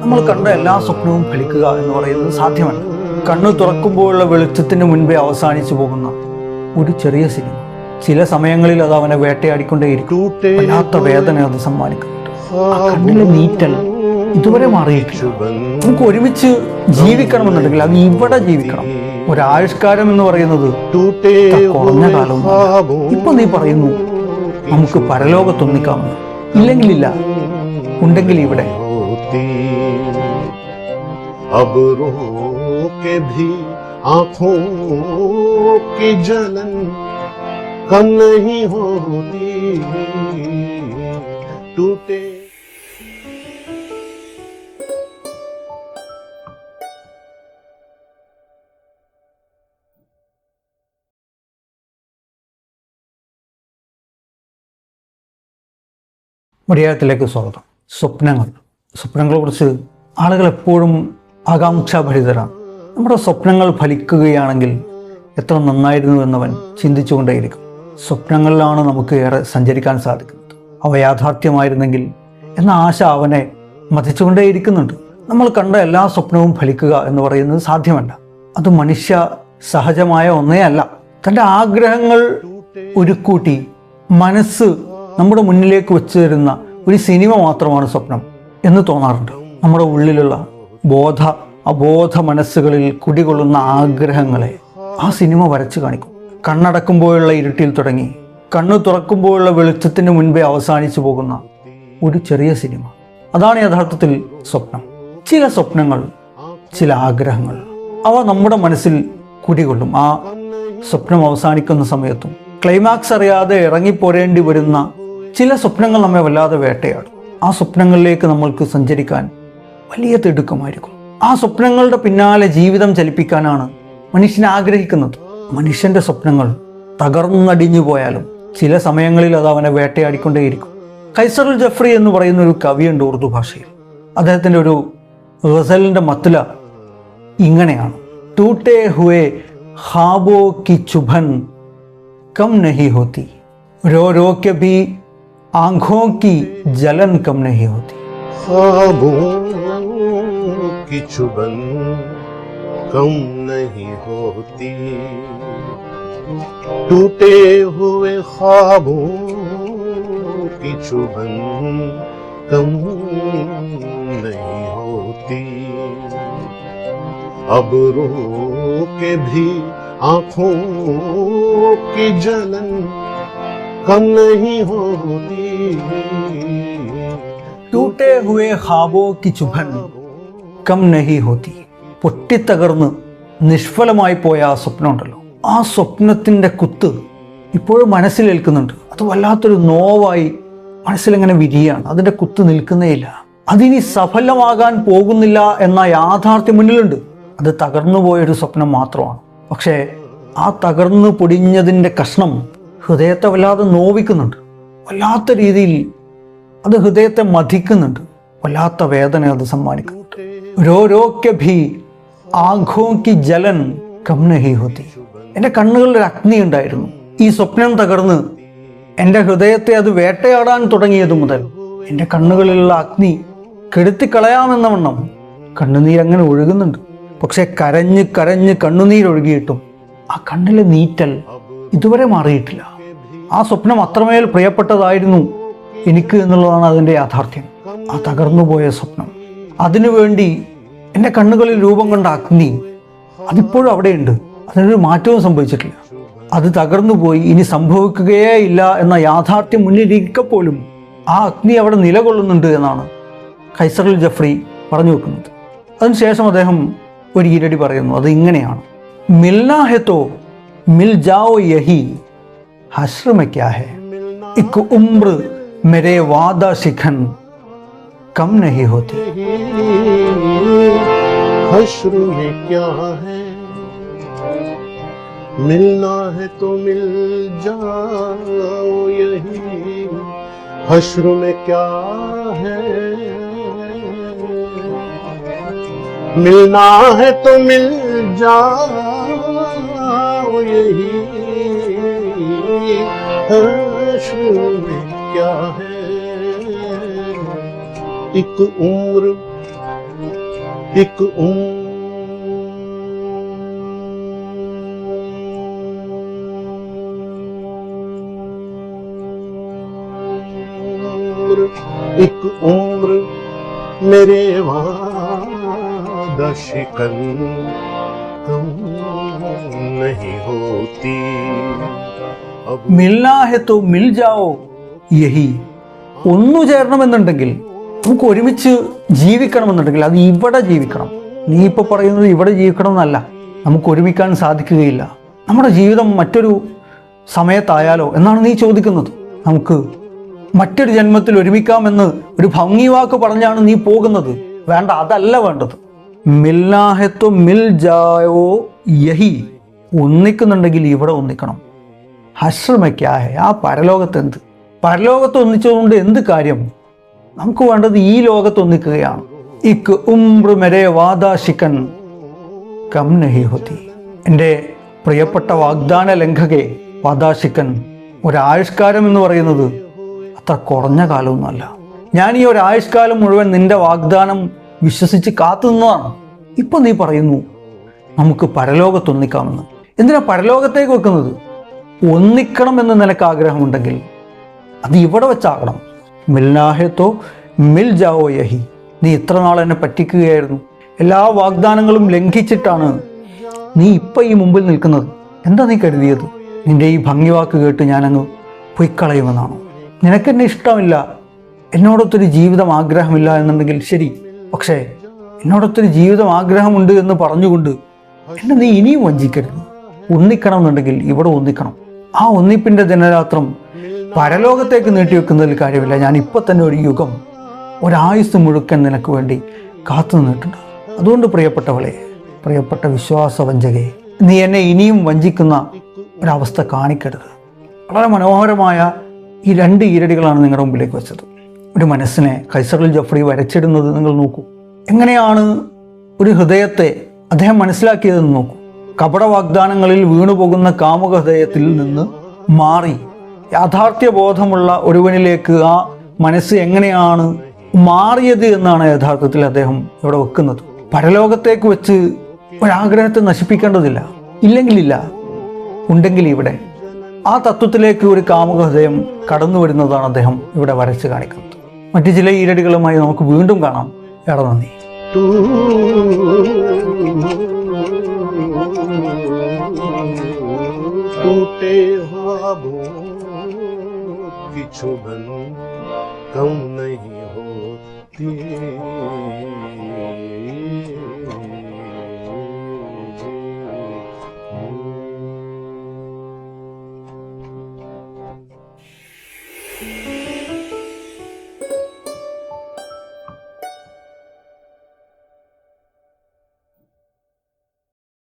നമ്മൾ കണ്ട എല്ലാ സ്വപ്നവും ഫലിക്കുക എന്ന് പറയുന്നത് സാധ്യമല്ല. കണ്ണു തുറക്കുമ്പോഴുള്ള വെളിച്ചത്തിന് മുൻപേ അവസാനിച്ചു പോകുന്ന ഒരു ചെറിയ സിനിമ. ചില സമയങ്ങളിൽ അത് അവനെ വേട്ടയാടിക്കൊണ്ടേയിരിക്കും വല്ലാത്ത വേദന അത് സമ്മാനിക്കുന്നുണ്ട് നീറ്റൽ ഇതുവരെ മാറിയിട്ടില്ല. നമുക്ക് ഒരുമിച്ച് ജീവിക്കണമെന്നുണ്ടെങ്കിൽ അത് ഇവിടെ ജീവിക്കണം. ഒരായുഷ്കാരം എന്ന് പറയുന്നത് टूटे ഇത്ര കുറഞ്ഞ കാലം ख्वाबों ഇപ്പൊ നീ പറയുന്നു നമുക്ക് പരലോകത്തൊന്നിക്കാമെന്ന് ഇല്ലെങ്കിലില്ല ഉണ്ടെങ്കിൽ ഇവിടെ होती अब रो के भी आंखों की जलन कम नहीं होती टूटे മര്യാദത്തിലേക്ക് സ്വാഗതം. സ്വപ്നങ്ങൾ. സ്വപ്നങ്ങളെക്കുറിച്ച് ആളുകൾ എപ്പോഴും ആകാംക്ഷാഭരിതരാണ്. നമ്മുടെ സ്വപ്നങ്ങൾ ഫലിക്കുകയാണെങ്കിൽ എത്ര നന്നായിരുന്നു എന്നവൻ ചിന്തിച്ചുകൊണ്ടേയിരിക്കും. സ്വപ്നങ്ങളിലാണ് നമുക്ക് ഏറെ സഞ്ചരിക്കാൻ സാധിക്കുന്നത്. അവ യാഥാർത്ഥ്യമായിരുന്നെങ്കിൽ എന്ന ആശ അവനെ മതിച്ചുകൊണ്ടേയിരിക്കുന്നുണ്ട് നമ്മൾ കണ്ട എല്ലാ സ്വപ്നവും ഫലിക്കുക എന്ന് പറയുന്നത് സാധ്യമല്ല. അത് മനുഷ്യ സഹജമായ ഒന്നേ അല്ല. തന്റെ ആഗ്രഹങ്ങൾ ഉരുക്കൂട്ടി മനസ്സ് നമ്മുടെ മുന്നിലേക്ക് വെച്ചു തരുന്ന ഒരു സിനിമ മാത്രമാണ് സ്വപ്നം എന്ന് തോന്നാറുണ്ട്. നമ്മുടെ ഉള്ളിലുള്ള ബോധ അബോധ മനസ്സുകളിൽ കുടികൊള്ളുന്ന ആഗ്രഹങ്ങളെ ആ സിനിമ വരച്ചു കാണിക്കും. കണ്ണടക്കുമ്പോഴുള്ള ഇരുട്ടിൽ തുടങ്ങി കണ്ണു തുറക്കുമ്പോഴുള്ള വെളിച്ചത്തിന് മുൻപേ അവസാനിച്ചു പോകുന്ന ഒരു ചെറിയ സിനിമ. അതാണ് യഥാർത്ഥത്തിൽ സ്വപ്നം. ചില സ്വപ്നങ്ങൾ ചില ആഗ്രഹങ്ങൾ അവ നമ്മുടെ മനസ്സിൽ കുടികൊള്ളും. ആ സ്വപ്നം അവസാനിക്കുന്ന സമയത്തും ക്ലൈമാക്സ് അറിയാതെ ഇറങ്ങിപ്പോരേണ്ടി വരുന്ന ചില സ്വപ്നങ്ങൾ നമ്മെ വല്ലാതെ വേട്ടയാടും ആ സ്വപ്നങ്ങളിലേക്ക് നമ്മൾക്ക് സഞ്ചരിക്കാൻ വലിയ തിടുക്കമായിരിക്കും ആ സ്വപ്നങ്ങളുടെ പിന്നാലെ ജീവിതം ചലിപ്പിക്കാനാണ് മനുഷ്യൻ ആഗ്രഹിക്കുന്നത് മനുഷ്യന്റെ സ്വപ്നങ്ങൾ തകർന്നടിഞ്ഞു പോയാലും ചില സമയങ്ങളിൽ അത് അവനെ വേട്ടയാടിക്കൊണ്ടേയിരിക്കും കൈസറുൽ ജഫ്രി എന്ന് പറയുന്ന ഒരു കവിയുണ്ട് ഉറുദു ഭാഷയിൽ അദ്ദേഹത്തിൻ്റെ ഒരു ഗസലിൻ്റെ മത്തുല ഇങ്ങനെയാണ് ടൂട്ടേ ഹുവേ ഹാബോ കി ചുഭൻ कम नहीं होती रो रो के भी آنکھوں کی جلن کم نہیں ہوتی۔ خوابوں کی چبن کم نہیں ہوتی۔ ٹوٹے ہوئے خوابوں کی چبن کم نہیں ہوتی۔ اب رو کے بھی آنکھوں کی جلن कम नहीं होती ടൂട്ടേ ഹുവേ ഹാബോ കി ചുഭൻ കം നഹി ഹോത്തി പൊട്ടിത്തകർന്ന് നിഷ്ഫലമായി പോയ ആ സ്വപ്നം ഉണ്ടല്ലോ ആ സ്വപ്നത്തിൻ്റെ കുത്ത് ഇപ്പോഴും മനസ്സിലേൽക്കുന്നുണ്ട് അത് വല്ലാത്തൊരു നോവായി മനസ്സിലിങ്ങനെ വിരിയാണ് അതിൻ്റെ കുത്ത് നിൽക്കുന്നേയില്ല അതിനി സഫലമാകാൻ പോകുന്നില്ല എന്ന യാഥാർത്ഥ്യം മുന്നിലുണ്ട് അത് തകർന്നു പോയൊരു സ്വപ്നം മാത്രമാണ് പക്ഷേ ആ തകർന്നു പൊടിഞ്ഞതിൻ്റെ കഷ്ണം ഹൃദയത്തെ വല്ലാതെ നോവിക്കുന്നുണ്ട്. വല്ലാത്ത രീതിയിൽ അത് ഹൃദയത്തെ മതിക്കുന്നുണ്ട് വല്ലാത്ത വേദന അത് സമ്മാനിക്കുന്നുണ്ട്. രോ ആഘോക്കി ജലൻ കംനഹിഹുതി എന്റെ കണ്ണുകളിൽ ഒരു അഗ്നി ഉണ്ടായിരുന്നു. ഈ സ്വപ്നം തകർന്ന് എന്റെ ഹൃദയത്തെ അത് വേട്ടയാടാൻ തുടങ്ങിയത് മുതൽ എന്റെ കണ്ണുകളിലുള്ള അഗ്നി കെടുത്തിക്കളയാമെന്ന വണ്ണം കണ്ണുനീരങ്ങനെ ഒഴുകുന്നുണ്ട്. പക്ഷെ കരഞ്ഞ് കരഞ്ഞ് കണ്ണുനീരൊഴുകിയിട്ടും ആ കണ്ണിലെ നീറ്റൽ ഇതുവരെ മാറിയിട്ടില്ല. ആ സ്വപ്നം അത്രമേൽ പ്രിയപ്പെട്ടതായിരുന്നു എനിക്ക് എന്നുള്ളതാണ് അതിന്റെ യാഥാർത്ഥ്യം. ആ തകർന്നുപോയ സ്വപ്നം. അതിനുവേണ്ടി എന്റെ കണ്ണുകളിൽ രൂപം കൊണ്ട അഗ്നി അതിപ്പോഴും അവിടെയുണ്ട്. അതിനൊരു മാറ്റവും സംഭവിച്ചിട്ടില്ല. അത് തകർന്നുപോയി ഇനി സംഭവിക്കുകയേ ഇല്ല എന്ന യാഥാർത്ഥ്യം മുന്നിലിരിക്കപ്പോലും ആ അഗ്നി അവിടെ നിലകൊള്ളുന്നുണ്ട് എന്നാണ് കൈസറിൽ ജഫ്രി പറഞ്ഞു വെക്കുന്നത്. അതിനുശേഷം അദ്ദേഹം ഒരു ഈരടി പറയുന്നു അത് ഇങ്ങനെയാണ്. മിൽനാ ഹെത്തോ മിൽ ജാവോ യഹി حسر میں کیا ہے؟ ایک عمر میرے وعدہ سکھن کم نہیں ہوتی۔ حشر میں کیا ہے؟ ملنا ہے تو مل جاؤ یہی۔ حشر میں کیا ہے؟ ملنا ہے تو مل جاؤ یہی۔ حشر میں کیا ہے؟ ایک عمر ایک عمر ایک عمر میرے وعدہ شکن کم نہیں ہوتی۔ മിൽനാ ഹെ തോ മിൽ ജാവോ യഹി. ഒന്നു ചേരണമെന്നുണ്ടെങ്കിൽ നമുക്ക് ഒരുമിച്ച് ജീവിക്കണമെന്നുണ്ടെങ്കിൽ അത് ഇവിടെ ജീവിക്കണം. നീ ഇപ്പോൾ പറയുന്നത് ഇവിടെ ജീവിക്കണം എന്നല്ല നമുക്ക് ഒരുമിക്കാൻ സാധിക്കുകയില്ല. നമ്മുടെ ജീവിതം മറ്റൊരു സമയത്തായാലോ എന്നാണ് നീ ചോദിക്കുന്നത്. നമുക്ക് മറ്റൊരു ജന്മത്തിൽ ഒരുമിക്കാമെന്ന് ഒരു ഭംഗി വാക്ക് പറഞ്ഞാണ് നീ പോകുന്നത്. വേണ്ട അതല്ല വേണ്ടത്. മിൽനാഹെത്തോ മിൽ ജായോ യഹി. ഒന്നിക്കുന്നുണ്ടെങ്കിൽ ഇവിടെ ഒന്നിക്കണം. ഹശ്രമയ്ക്കായ ആ പരലോകത്ത് എന്ത് പരലോകത്ത് ഒന്നിച്ചതുകൊണ്ട് എന്ത് കാര്യം? നമുക്ക് വേണ്ടത് ഈ ലോകത്ത് ഒന്നിക്കുകയാണ്. ഇക്ക് മെരെ വാദാശിക്കൻ കം നഹി ഹോതി. എന്റെ പ്രിയപ്പെട്ട വാഗ്ദാന ലംഘകെ വാദാശിക്കൻ ഒരായുഷ്കാലം എന്ന് പറയുന്നത് അത്ര കുറഞ്ഞ കാലമൊന്നുമല്ല. ഞാൻ ഈ ഒരായുഷ്കാലം മുഴുവൻ നിന്റെ വാഗ്ദാനം വിശ്വസിച്ച് കാത്തു നിന്നതാണ്. ഇപ്പൊ നീ പറയുന്നു നമുക്ക് പരലോകത്തൊന്നിക്കാമെന്ന് എന്തിനാ പരലോകത്തേക്ക് വെക്കുന്നത്? ഒന്നിക്കണം എന്ന് നിനക്ക് ആഗ്രഹമുണ്ടെങ്കിൽ അത് ഇവിടെ വെച്ചാകണം. മിൽനാഹത്തോ മിൽ ജാവോ യഹി. നീ ഇത്ര നാൾ എന്നെ പറ്റിക്കുകയായിരുന്നു. എല്ലാ വാഗ്ദാനങ്ങളും ലംഘിച്ചിട്ടാണ് നീ ഇപ്പം ഈ മുമ്പിൽ നിൽക്കുന്നത്. എന്താ നീ കരുതിയത്? നിന്റെ ഈ ഭംഗിവാക്ക് കേട്ട് ഞാനങ്ങ് പൊയ്ക്കളയുമെന്നാണോ? നിനക്കെന്നെ ഇഷ്ടമില്ല. എന്നോടൊത്തൊരു ജീവിതം ആഗ്രഹമില്ല എന്നുണ്ടെങ്കിൽ ശരി. പക്ഷേ എന്നോടൊത്തൊരു ജീവിതം ആഗ്രഹമുണ്ട് എന്ന് പറഞ്ഞുകൊണ്ട് എന്നെ നീ ഇനിയും വഞ്ചിക്കരുത്. ഒന്നിക്കണം എന്നുണ്ടെങ്കിൽ ഇവിടെ ഒന്നിക്കണം. ആ ഒന്നിപ്പിന്റെ ദിനരാത്രം പരലോകത്തേക്ക് നീട്ടിവെക്കുന്നതിൽ കാര്യമില്ല. ഞാൻ ഇപ്പം തന്നെ ഒരു യുഗം ഒരായുസ് മുഴുക്കൻ നിനക്ക് വേണ്ടി കാത്തു നിന്നിട്ടുണ്ട്. അതുകൊണ്ട് പ്രിയപ്പെട്ടവളെ പ്രിയപ്പെട്ട വിശ്വാസ വഞ്ചകയെ നീ എന്നെ ഇനിയും വഞ്ചിക്കുന്ന ഒരവസ്ഥ കാണിക്കരുത്. വളരെ മനോഹരമായ ഈ രണ്ട് ഈരടികളാണ് നിങ്ങളുടെ മുമ്പിലേക്ക് വെച്ചത്. ഒരു മനസ്സിനെ കൈസറിൽ ജഫ്രി വരച്ചിടുന്നത് നിങ്ങൾ നോക്കൂ. എങ്ങനെയാണ് ഒരു ഹൃദയത്തെ അദ്ദേഹം മനസ്സിലാക്കിയതെന്ന് നോക്കൂ. കപട വാഗ്ദാനങ്ങളിൽ വീണുപോകുന്ന കാമുക ഹൃദയത്തിൽ നിന്ന് മാറി. യാഥാർത്ഥ്യ ബോധമുള്ള ഒരുവനിലേക്ക് ആ മനസ്സ് എങ്ങനെയാണ് മാറിയത് എന്നാണ് യഥാർത്ഥത്തിൽ അദ്ദേഹം ഇവിടെ വെക്കുന്നത്. പരലോകത്തേക്ക് വെച്ച് ഒരാഗ്രഹത്തെ നശിപ്പിക്കേണ്ടതില്ല. ഇല്ലെങ്കിലില്ല. ഉണ്ടെങ്കിൽ ഇവിടെ. ആ തത്വത്തിലേക്ക് ഒരു കാമുക ഹൃദയം കടന്നു വരുന്നതാണ് അദ്ദേഹം ഇവിടെ വരച്ച് കാണിക്കുന്നത്. മറ്റു ചില ഈരടികളുമായി നമുക്ക് വീണ്ടും കാണാം. ഏറെ നന്ദി. तू टूटे ख्वाबों की चुभन कम नहीं होती